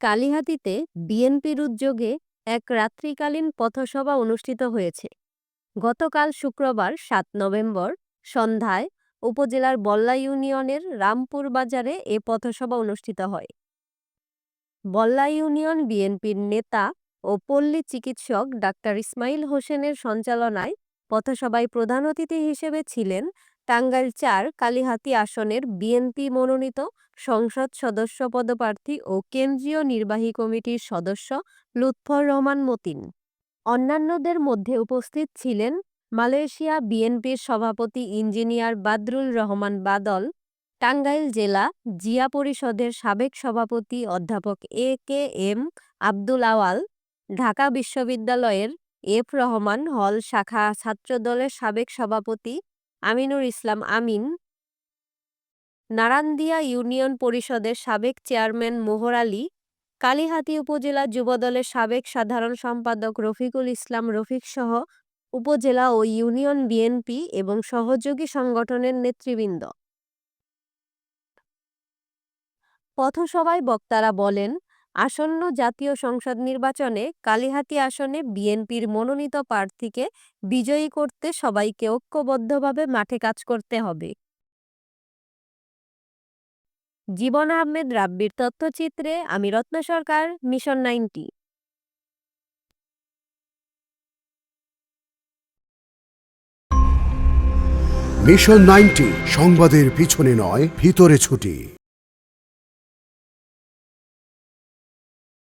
কালিহাতীতে বিএনপির উদ্যোগে এক রাত্রিকালীন পথসভা অনুষ্ঠিত হয়েছে। গতকাল শুক্রবার সাত নভেম্বর সন্ধ্যায় উপজেলার বল্লা ইউনিয়নের রামপুর বাজারে এ পথসভা অনুষ্ঠিত হয়। বল্লা ইউনিয়ন বিএনপির নেতা ও পল্লী চিকিৎসক ডাক্তার ইসমাইল হোসেনের সঞ্চালনায় পথসভায় প্রধান অতিথি হিসেবে ছিলেন টাঙ্গাইল চার কালিহাতী আসনের বিএনপি মনোনীত সংসদ সদস্য পদপ্রার্থী ও কেন্দ্রীয় নির্বাহী কমিটির সদস্য লুৎফর রহমান মতিন। অন্যান্যদের মধ্যে উপস্থিত ছিলেন মালয়েশিয়া বিএনপির সভাপতি ইঞ্জিনিয়ার বাদরুল রহমান বাদল, টাঙ্গাইল জেলা জিয়া পরিষদের সাবেক সভাপতি অধ্যাপক A K M Abdul Awal, Dhaka বিশ্ববিদ্যালয়ের এফ রহমান হল শাখা ছাত্রদলের সাবেক সভাপতি আমিনুর ইসলাম আমিন। নারান্দিয়া ইউনিয়ন পরিষদের সাবেক চেয়ারম্যান মোহর আলী, কালিহাতী উপজেলা যুবদলের সাবেক সাধারণ সম্পাদক রফিকুল ইসলাম রফিক সহ উপজেলা ও ইউনিয়ন বিএনপি এবং সহযোগী সংগঠনের নেতৃবৃন্দ। পথসভায় বক্তারা বলেন আসন্ন জাতীয় সংসদ নির্বাচনে কালিহাতী আসনে বিএনপির মনোনীত প্রার্থীকে বিজয়ী করতে সবাইকে ঐক্যবদ্ধভাবে মাঠে কাজ করতে হবে। জীবন আহমেদ রাব্বির তথ্যচিত্রে, আমি Ratna Sarkar, mission ninety. Mission ninety, সংবাদের পিছনে নয়, ভিতরে ছুটি।